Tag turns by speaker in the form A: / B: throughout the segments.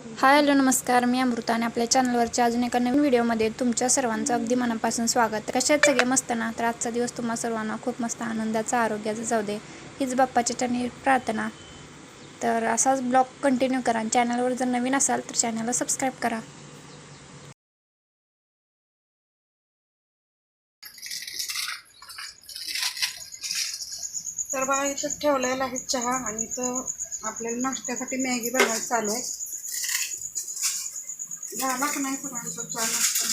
A: Hi hello नमस्कार. मी अमृता आणि आपल्या चॅनलवरच्या अजून एका नवीन व्हिडिओमध्ये तुमच्या सर्वांचं अगदी मनापासून स्वागत. कशात सगळे मस्त ना? तर आजचा दिवस तुम्हा सर्वांना खूप मस्त आनंदाचा आरोग्याचा जाऊ दे. हीच बाप्पाच्या त्यांनी प्रार्थना. तर असाच ब्लॉग कंटिन्यू करा. चॅनलवर जर नवीन असाल तर चॅनलला सबस्क्राईब करा.
B: तर बघा इथं ठेवलेला आहे चहा आणि इथं आपल्याला नाश्त्यासाठी मॅगी बनवायचं चालू आहे. झाला का नाही सगळ्यांचा चहा नाश्ता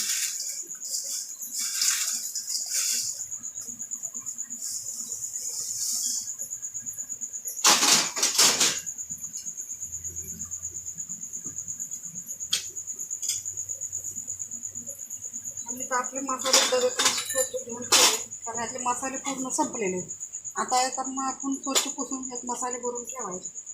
B: आपले मसाले डबे पण स्वच्छ धुवून ठेवले. कारण यातले मसाले पूर्ण संपलेले आहेत. आता येतात मग आपण स्वच्छ पुसून घेत मसाले भरून ठेवायचे.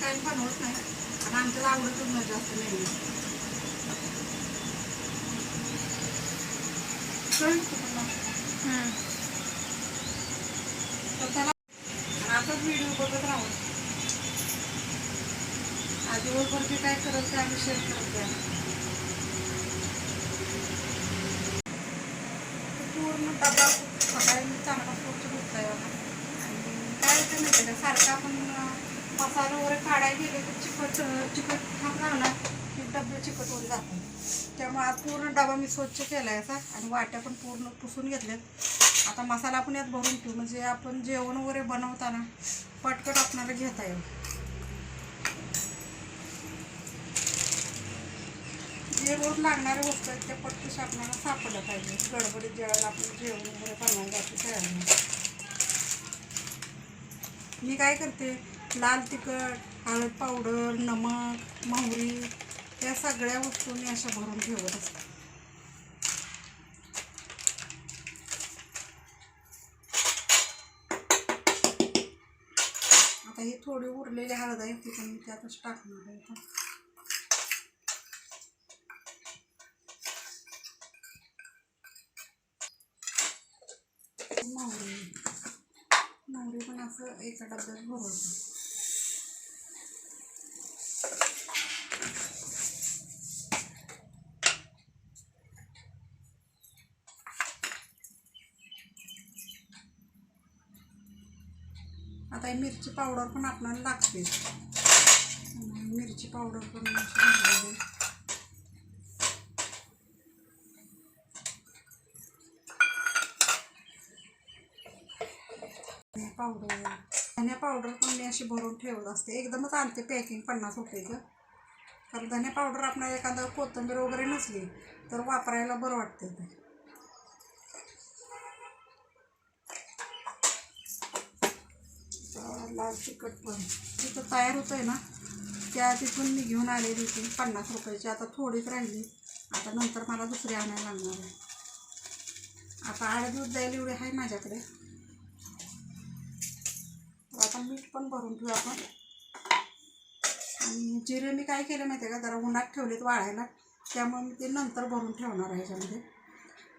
B: काही बनवत नाही. आणि आमच्याला आवडतच नाही जास्त? तर चला आताच व्हिडिओ बघत राहू. आज दिवसभर जे काय करत ते आम्ही शेअर करत आहे पूर्ण डबा सकाळी चांगला स्वच्छ आणि काय होतं माहिती का? सारखं आपण मसाला वगैरे काढायला गेले तर चिकट चिकट थांबणार ना की डबे चिकट होऊन जातात त्यामुळे आज पूर्ण डबा मी स्वच्छ केला आहे असा आणि वाट्या पण पूर्ण पुसून घेतल्यात. आता मसाला आपण यात भरून ठेवू. म्हणजे आपण जेवण वगैरे बनवताना पटकट आपणाला घेता येईल. जे रोज लागणाऱ्या वस्तू आहेत त्या पटकश आपल्याला सापडलं पाहिजे. गडबडीत जेवायला आपण जेवण वगैरे बनवायला जातो तयार मी काय करते लाल तिखट हळद पावडर नमक मोहरी या सगळ्या वस्तू मी अशा भरून ठेवत असते. आता ही थोडी उरलेली हळद आहे ती पण मी त्यातच टाकणार आहे मोहरी. मोहरी पण असं एका डब्यात भरवतो आता ही मिरची पावडर पण आपल्याला लागते. मिरची पावडर पण पावडर. धने पावडर पण मी अशी भरून ठेवत असते. एकदमच आणते पॅकिंग पन्नास रुपयाचं. कारण धने पावडर आपण एखादं कोथिंबीर वगैरे नसली तर वापरायला बरं वाटतं ते. लाल तिखट पण. तिथं तयार होतं आहे ना त्या तिथून मी घेऊन आलेली होती पन्नास रुपयाची. आता थोडीच राहिली. आता नंतर मला दुसरी आणायला लागणार आहे. आता आठ दूध जायला एवढे आहे माझ्याकडे. आता मीठ पण भरून ठेवू आपण. आणि जिरे मी काय केलं माहिती आहे का जरा उन्हात ठेवलेत वाळायला. त्यामुळे मी ते नंतर भरून ठेवणार आहे ह्याच्यामध्ये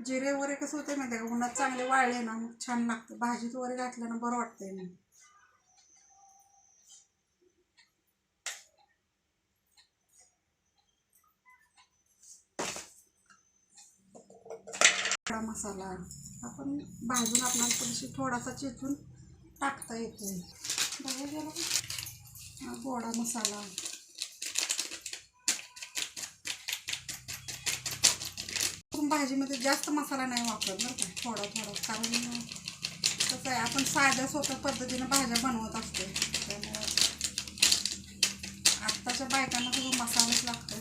B: जिरे वगैरे कसं होतं माहिती आहे का उन्हात चांगले वाळले ना मग छान लागतं. भाजीत वगैरे घातल्यानं बरं बरं वाटतंय मग. खडा मसाला. आपण भाजून आपल्याला थोडीशी थोडासा चेचून टाकता येतो बघा गेला का? गोडा मसाला. भाजीमध्ये जास्त मसाला नाही वापरत बरं का? थोडा थोडा. कारण कसं आहे आपण साध्या सोप्या पद्धतीनं भाज्या बनवत असतो. त्यामुळं आत्ताच्या बायकांना सगळं मसालाच लागतो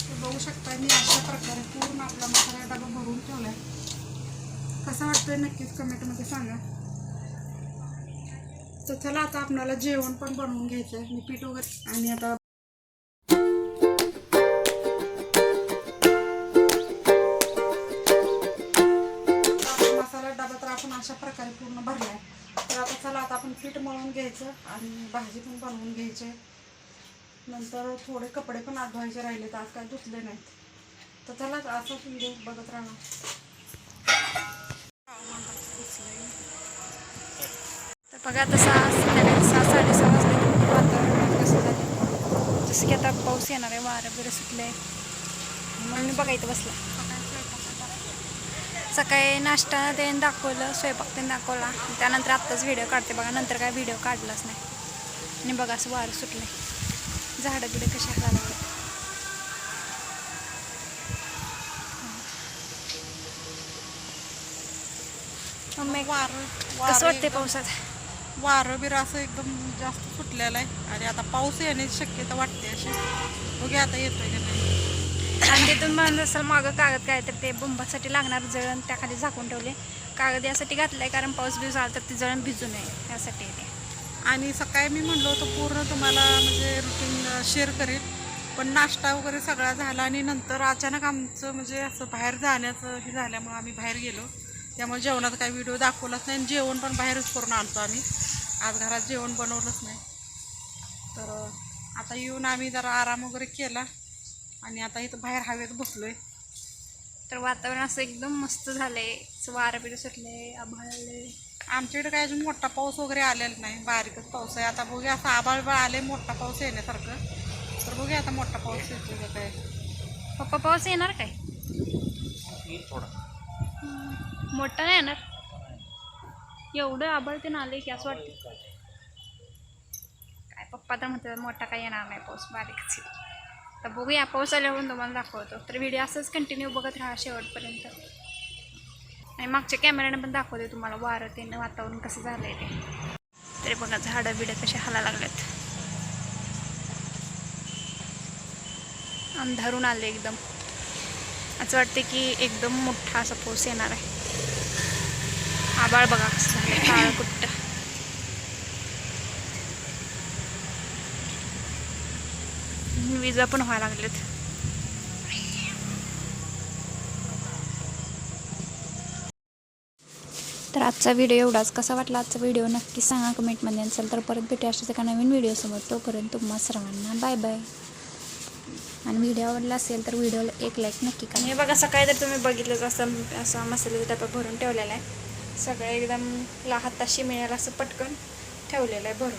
B: तर बघू शकता मी अशा प्रकारे पूर्ण आपला मसाला डबा भरून ठेवला आहे कसा वाटतोय नक्कीच कमेंटमध्ये सांगा. तर चला आता आपणाला जेवण पण बनवून घ्यायचं आहे मी पीठ वगैरे आणि आता मसाला डबा तर आपण अशा प्रकारे पूर्ण भरला आहे तर आता चला आता आपण पीठ मळून घ्यायचं आणि भाजी पण बनवून घ्यायची. नंतर थोडे कपडे पण आज धुवायचे राहिले तर आज काय धुतले नाहीत. तर चला असंच व्हिडिओ बघत राहणार.
A: तर बघा आता सहा सहा साडेसहा वाजले. वातावरण कसं झालं? जसं की आता पाऊस येणार आहे वारं बिरं सुटलं आहे म्हणून मी बघा इथं बसला. सकाळी नाश्ता ते दाखवलं स्वयंपाक ते दाखवला. त्यानंतर आत्ताच व्हिडिओ काढते. बघा नंतर काय व्हिडिओ काढलाच नाही. आणि बघा असं वारं सुटलं झाडं बिडं कशा लागले मम्मी
B: वारं
A: कसं वाटते पावसात?
B: वारं बिरं असं एकदम जास्त सुटलेलं आहे. आणि आता पाऊस येण्याची शक्यता वाटते अशी. बघूया आता येतोय का नाही.
A: आणि तिथून म्हणत असेल मागं कागद काय तर ते बंबासाठी लागणार जळण त्याखाली झाकून ठेवले. कागद यासाठी घातलाय कारण पाऊस बिऊस आला तर ती जळण भिजू नये यासाठी ते.
B: आणि सकाळी मी म्हणलो होतं पूर्ण तुम्हाला म्हणजे रुटीन शेअर करेल. पण नाश्ता वगैरे सगळा झाला आणि नंतर अचानक आमचं म्हणजे असं बाहेर जाण्याचं हे झाल्यामुळं आम्ही बाहेर गेलो. त्यामुळे जेवणात काही व्हिडिओ दाखवलाच नाही. आणि जेवण पण बाहेरच करून आलतो आम्ही. आज घरात जेवण बनवलंच नाही. तर आता येऊन आम्ही जरा आराम वगैरे केला. आणि आता इथं बाहेर हवेत बसलोय.
A: तर वातावरण असं एकदम मस्त झालंय. असं वारं बिरं सुटलंय आभाळले
B: आमच्याकडे काय अजून मोठा पाऊस वगैरे आलेला नाही. बारीकच पाऊस आहे. आता बघूया आता आबाळ बाळ आले मोठा पाऊस येण्यासारखं. तर बघूया आता मोठा पाऊस येतो का काय.
A: पप्पा पाऊस येणार काय? मोठा नाही येणार. एवढं आभाळ ते आले की असं वाटतं काय पप्पा तर म्हणतात मोठा काही येणार नाही पाऊस बारीकच तर बघूया पाऊस आल्यावरून तुम्हाला दाखवतो. तर व्हिडिओ असंच कंटिन्यू बघत राहा शेवटपर्यंत. आणि मागच्या कॅमेऱ्याने पण दाखवते तुम्हाला वारं ते वातावरण कसं झालंय ते. तरी बघा झाडं बिडं कसे हाला लागल्यात. अंधारून आले एकदम. असं वाटते की एकदम मोठा असा पाऊस येणार आहे. आबाळ बघा कसं काळं कुट्ट. विजा पण व्हायला लागलेत. तर आजचा व्हिडिओ एवढाच. कसा वाटला आजचा व्हिडिओ नक्की सांगा कमेंटमध्ये असेल तर परत भेटू अशाच एका नवीन व्हिडिओसमोर तोपर्यंत तुम्हा सर्वांना बाय बाय आणि व्हिडिओ आवडला असेल तर व्हिडिओला एक लाईक नक्की करा. हे बघा सकाळी तर तुम्ही बघितलंच असं असा मसाल्याचा डबा भरून ठेवलेला आहे. सगळं एकदम ला हाताशी मिळेल असं पटकन ठेवलेलं आहे भरून.